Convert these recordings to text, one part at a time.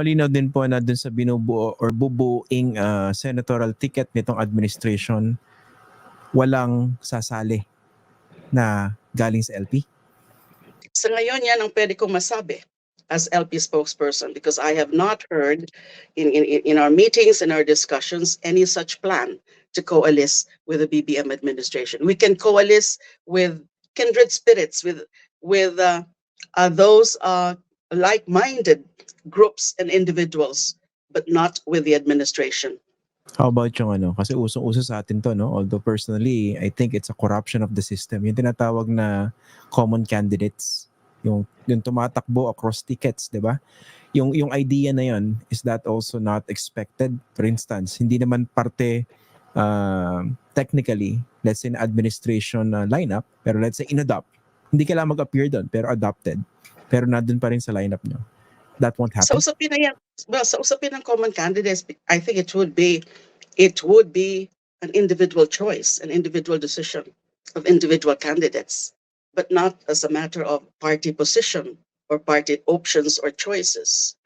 malinaw din po na dun sa binubuo or bubuing ah, senatorial ticket nitong administration, walang sasali na galing sa LP. Sa ngayon, yan ang pwede kong masabi as LP spokesperson because I have not heard in, in, in our meetings and our discussions any such plan to coalesce with the BBM administration. We can coalesce with kindred spirits, with, with uh, uh, those uh, like-minded groups and individuals, but not with the administration. How about yung ano? Kasi usong-uso sa atin to, no? Although personally, I think it's a corruption of the system. Yung tinatawag na common candidates. Yung, yung tumatakbo across tickets, di ba? Yung, yung idea na yun, is that also not expected? For instance, hindi naman parte uh, technically, let's say, in administration uh, lineup, pero let's say, in-adopt. Hindi kailangan mag-appear doon, pero adopted. Pero nandun pa rin sa lineup nyo. That won't happen. Sa usapin na yan, well, sa usapin ng common candidates, I think it would be, it would be an individual choice, an individual decision of individual candidates, but not as a matter of party position or party options or choices.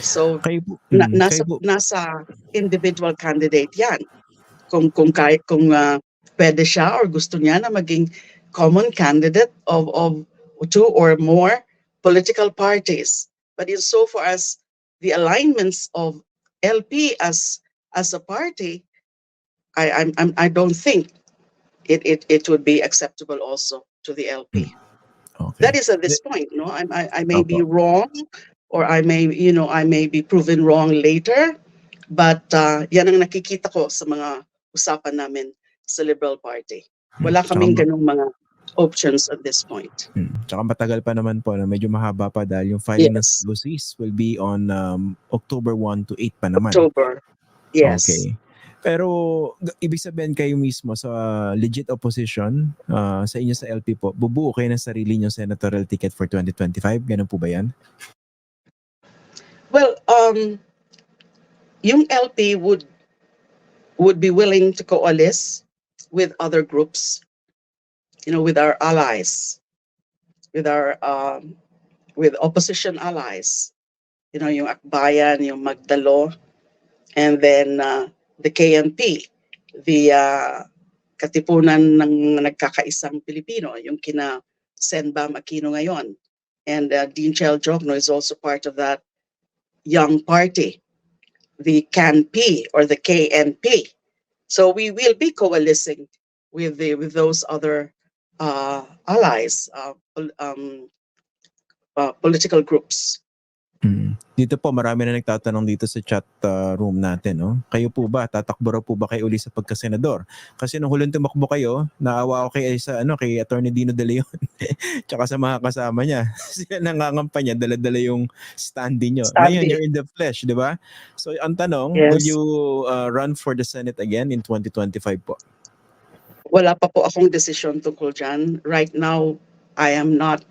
So, kayo po, na, mm, nasa, kayo po- nasa individual candidate yan. Kung, kung, kay, kung ah, pwede siya or gusto niya na maging common candidate of, of two or more political parties. But in so far as the alignments of LP as as a party, I I'm, I'm I don't think it, it it would be acceptable also to the LP. okay. That is at this point, no. I I, I may be wrong, or I may you know I may be proven wrong later, but uh, yan ang nakikita ko sa mga usapan namin sa Liberal Party. Wala Tsaka kaming ganung mga options at this point. Hmm. Tsaka matagal pa naman po, na medyo mahaba pa dahil yung filing Yes. ng COCs will be on um, October 1 to 8 pa naman. October. Yes. Okay. Pero ibig sabihin kayo mismo sa legit opposition ah, sa inyo sa LP po, bubuo kayo ng sarili nyo senatorial ticket for 2025? Ganun po ba yan? Well, um, yung LP would would be willing to coalesce with other groups, you know, with our allies, with our um, with opposition allies, you know, yung Akbayan, yung Magdalo, and then uh, the KNP, the uh, Katipunan ng Nagkakaisang Pilipino, yung kina Senbam Aquino ngayon. And uh, Dean Chel Jokno is also part of that young party, the CANP or the KNP. So we will be coalescing with the with those other uh, allies, uh, pol- um, uh, political groups. Hmm. Dito po, marami na nagtatanong dito sa chat ah, room natin. No? Kayo po ba, tatakbo raw po ba kayo uli sa pagkasenador? Kasi nung huling tumakbo kayo, naawa ako kay, sa, ano, kay Attorney Dino De Leon. Tsaka sa mga kasama niya. Sila nangangampanya, dala-dala yung standee nyo. Standee. Ngayon, you're in the flesh, di ba? So, ang tanong, Yes. will you ah, run for the Senate again in 2025 po? Wala pa po akong desisyon tungkol dyan. Right now, I am not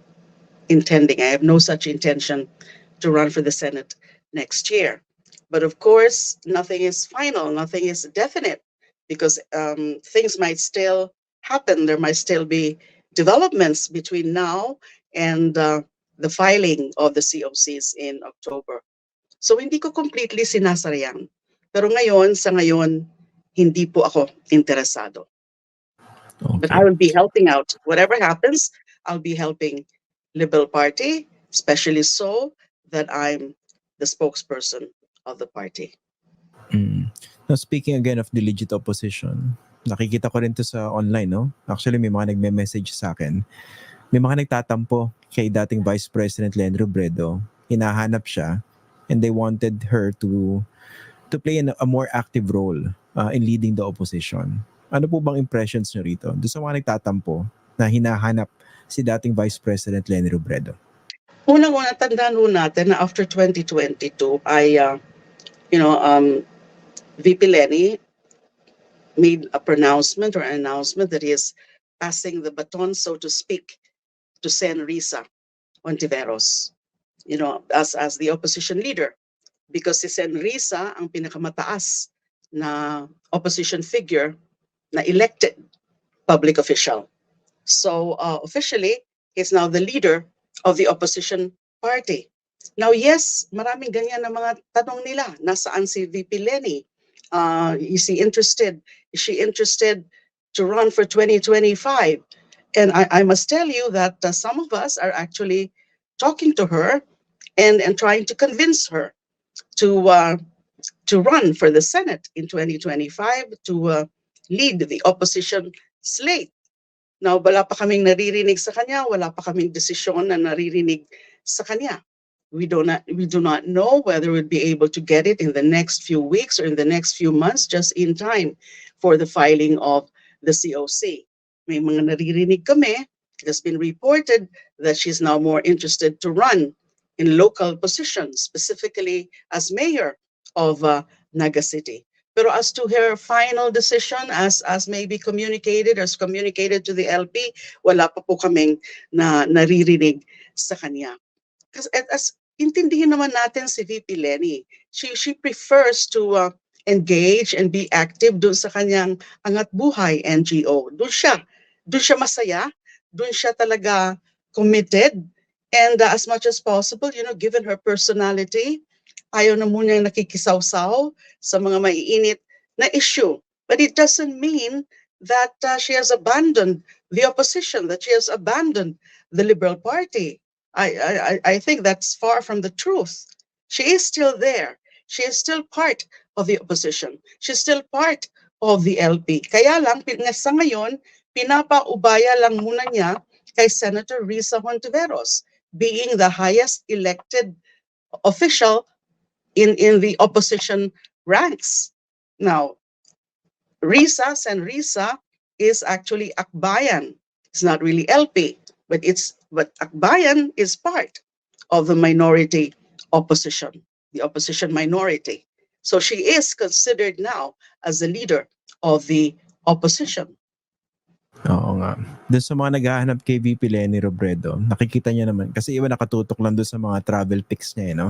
intending, I have no such intention to run for the Senate next year. But of course, nothing is final, nothing is definite because um, things might still happen. There might still be developments between now and uh, the filing of the COCs in October. So hindi ko completely sinasarayang. Pero ngayon, sa ngayon, hindi po ako interesado. But I will be helping out. Whatever happens, I'll be helping Liberal Party, especially so that I'm the spokesperson of the party. Mm. Now, speaking again of the legit opposition, nakikita ko rin to sa online, no? Actually, may mga nagme-message sa akin. May mga nagtatampo kay dating Vice President Len Robredo. Hinahanap siya and they wanted her to to play an- a more active role uh, in leading the opposition. Ano po bang impressions nyo rito? Doon sa mga nagtatampo na hinahanap si dating Vice President Len Robredo. Unang-una, tandaan ho natin na after 2022, I, uh, you know, um, VP Lenny made a pronouncement or an announcement that he is passing the baton, so to speak, to Sen Risa Ontiveros, you know, as, as the opposition leader. Because si Sen Risa ang pinakamataas na opposition figure na elected public official. So uh, officially, he's now the leader of the opposition party. Now, yes, maraming ganyan na mga tanong nila. Nasaan si VP Lenny? Uh, is he interested? Is she interested to run for 2025? And I, I must tell you that uh, some of us are actually talking to her and, and trying to convince her to uh, to run for the Senate in 2025 to uh, lead the opposition slate. Now, wala pa kaming naririnig sa kanya, wala pa kaming desisyon na naririnig sa kanya. We do not we do not know whether we'll be able to get it in the next few weeks or in the next few months, just in time for the filing of the COC. May mga naririnig kami. It has been reported that she's now more interested to run in local positions, specifically as mayor of uh, Naga City. Pero as to her final decision, as as may be communicated, as communicated to the LP, wala pa po kaming na naririnig sa kanya. Kasi as intindihin naman natin si VP Lenny, she she prefers to uh, engage and be active doon sa kanyang Angat Buhay NGO. Doon siya, doon siya masaya, doon siya talaga committed and uh, as much as possible, you know, given her personality, ayaw na muna nakikisaw-saw sa mga maiinit na issue. But it doesn't mean that uh, she has abandoned the opposition, that she has abandoned the Liberal Party. I, I, I- think that's far from the truth. She is still there. She is still part of the opposition. She's still part of the LP. Kaya lang, sa ngayon, pinapaubaya lang muna niya kay Senator Risa Hontiveros, being the highest elected official in, in the opposition ranks. Now, Risa, San Risa is actually Akbayan. It's not really LP, but it's but Akbayan is part of the minority opposition, the opposition minority. So she is considered now as the leader of the opposition. Oo nga. Doon sa mga naghahanap kay VP Lenny Robredo, nakikita niya naman, kasi iba nakatutok lang doon sa mga travel pics niya, eh, no?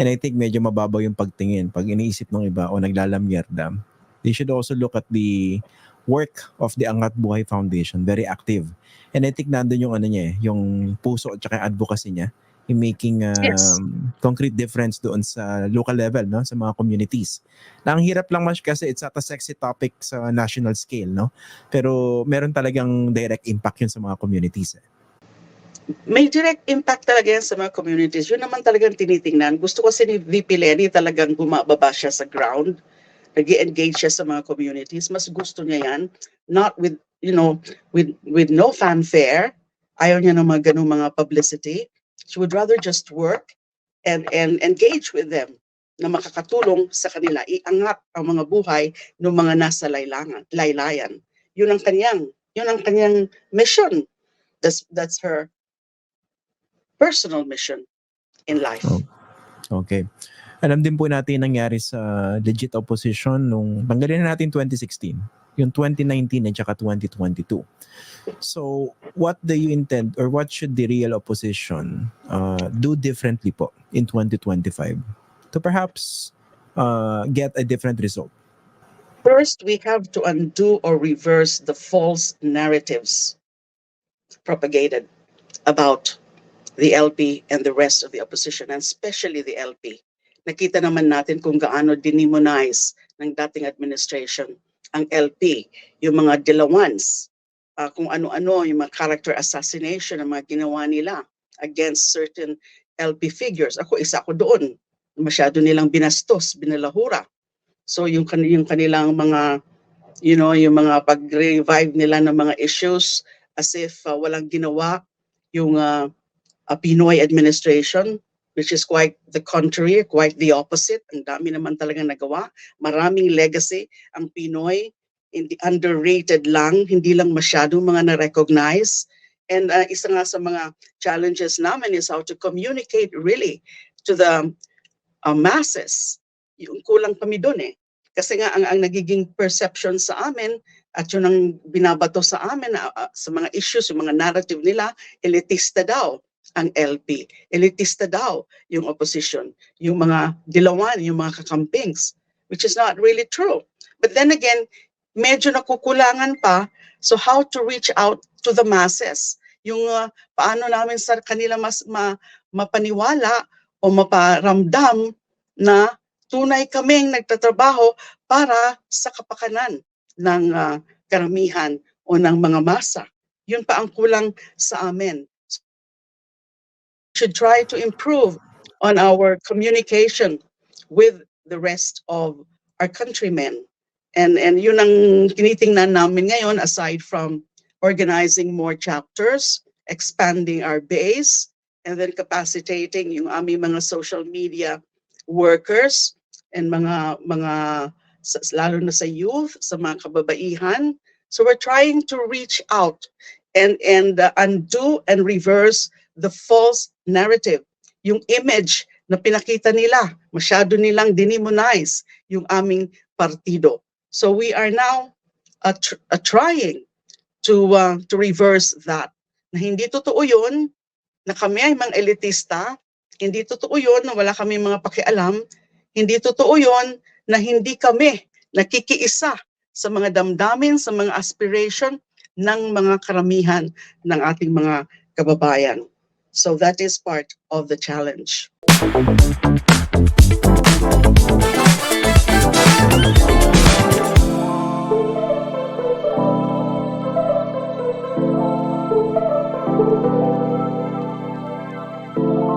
And I think medyo mababaw yung pagtingin pag iniisip ng iba o naglalamyerda. They should also look at the work of the Angat Buhay Foundation, very active. And I think nandun yung ano niya, eh, yung puso at saka advocacy niya in making um, Yes. concrete difference doon sa local level, no? sa mga communities. Na ang hirap lang mas kasi it's not a sexy topic sa national scale, no? Pero meron talagang direct impact yun sa mga communities. Eh. May direct impact talaga yan sa mga communities. Yun naman talagang tinitingnan. Gusto kasi ni VP Lenny talagang bumababa siya sa ground. nag engage siya sa mga communities. Mas gusto niya yan. Not with, you know, with, with no fanfare. Ayaw niya ng mga ganung mga publicity. She would rather just work and, and engage with them na makakatulong sa kanila. Iangat ang mga buhay ng mga nasa laylangan, laylayan. Yun ang kanyang, yun ang kanyang mission. That's, that's her personal mission in life. Oh. Okay. Alam din po natin nangyari sa legit opposition nung tanggalin na natin 2016, yung 2019 at saka 2022. So, what do you intend or what should the real opposition uh, do differently po in 2025 to perhaps uh, get a different result? First, we have to undo or reverse the false narratives propagated about the LP and the rest of the opposition, and especially the LP. Nakita naman natin kung gaano dinimonize ng dating administration ang LP, yung mga dilawans, ah, kung ano-ano, yung mga character assassination, ang mga ginawa nila against certain LP figures. Ako, isa ako doon. Masyado nilang binastos, binalahura. So yung, kan- yung kanilang mga, you know, yung mga pag-revive nila ng mga issues as if uh, walang ginawa yung uh, uh, Pinoy administration, which is quite the contrary, quite the opposite. Ang dami naman talagang nagawa. Maraming legacy ang Pinoy, hindi underrated lang, hindi lang masyado mga na-recognize. And uh, isa nga sa mga challenges namin is how to communicate really to the uh, masses. Yung kulang kami doon eh. Kasi nga ang, ang nagiging perception sa amin at yun ang binabato sa amin uh, uh, sa mga issues, yung mga narrative nila, elitista daw ang LP. Elitista daw yung opposition, yung mga dilawan, yung mga kakampings, which is not really true. But then again, medyo nakukulangan pa. So how to reach out to the masses? Yung uh, paano namin sa kanila mas ma, mapaniwala o maparamdam na tunay kaming nagtatrabaho para sa kapakanan ng ah, karamihan o ng mga masa. Yun pa ang kulang sa amin. Should try to improve on our communication with the rest of our countrymen. And and yun ang tinitingnan namin ngayon aside from organizing more chapters, expanding our base, and then capacitating yung aming mga social media workers and mga mga lalo na sa youth, sa mga kababaihan. So we're trying to reach out and and uh, undo and reverse the false narrative, yung image na pinakita nila, masyado nilang dinimonize yung aming partido. So we are now uh, tr- uh, trying to uh, to reverse that. Na hindi totoo 'yun na kami ay mga elitista, hindi totoo 'yun na wala kami mga pakialam, hindi totoo 'yun na hindi kami nakikiisa sa mga damdamin, sa mga aspiration ng mga karamihan ng ating mga kababayan. So that is part of the challenge.